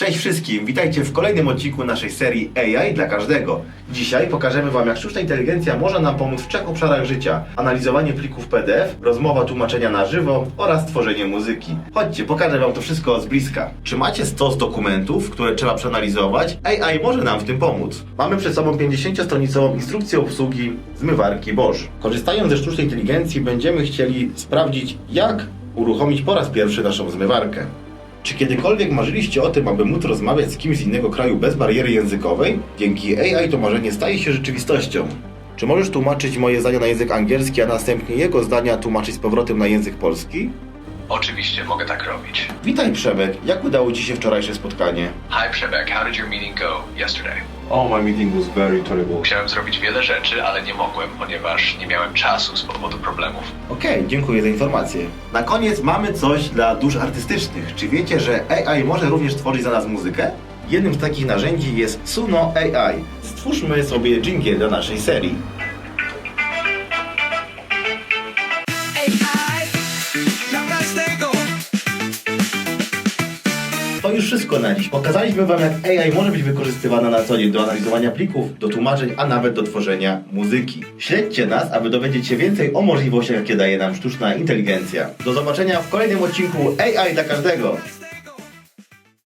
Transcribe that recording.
Cześć wszystkim, witajcie w kolejnym odcinku naszej serii AI dla każdego. Dzisiaj pokażemy Wam, jak sztuczna inteligencja może nam pomóc w trzech obszarach życia. Analizowanie plików PDF, rozmowa tłumaczenia na żywo oraz tworzenie muzyki. Chodźcie, pokażę Wam to wszystko z bliska. Czy macie stos dokumentów, które trzeba przeanalizować? AI może nam w tym pomóc. Mamy przed sobą 50-stronicową instrukcję obsługi zmywarki Bosch. Korzystając ze sztucznej inteligencji będziemy chcieli sprawdzić, jak uruchomić po raz pierwszy naszą zmywarkę. Czy kiedykolwiek marzyliście o tym, aby móc rozmawiać z kimś z innego kraju bez bariery językowej? Dzięki AI to marzenie staje się rzeczywistością. Czy możesz tłumaczyć moje zdania na język angielski, a następnie jego zdania tłumaczyć z powrotem na język polski? Oczywiście mogę tak robić. Witaj Przemek, jak udało Ci się wczorajsze spotkanie? Hi Przebek, how did your meeting go yesterday? Oh, my meeting was very terrible. Musiałem zrobić wiele rzeczy, ale nie mogłem, ponieważ nie miałem czasu z powodu problemów. Okej, dziękuję za informację. Na koniec mamy coś dla dusz artystycznych. Czy wiecie, że AI może również tworzyć za nas muzykę? Jednym z takich narzędzi jest Suno AI. Stwórzmy sobie dżingiel dla naszej serii. To już wszystko na dziś. Pokazaliśmy Wam, jak AI może być wykorzystywana na co dzień do analizowania plików, do tłumaczeń, a nawet do tworzenia muzyki. Śledźcie nas, aby dowiedzieć się więcej o możliwościach, jakie daje nam sztuczna inteligencja. Do zobaczenia w kolejnym odcinku AI dla każdego.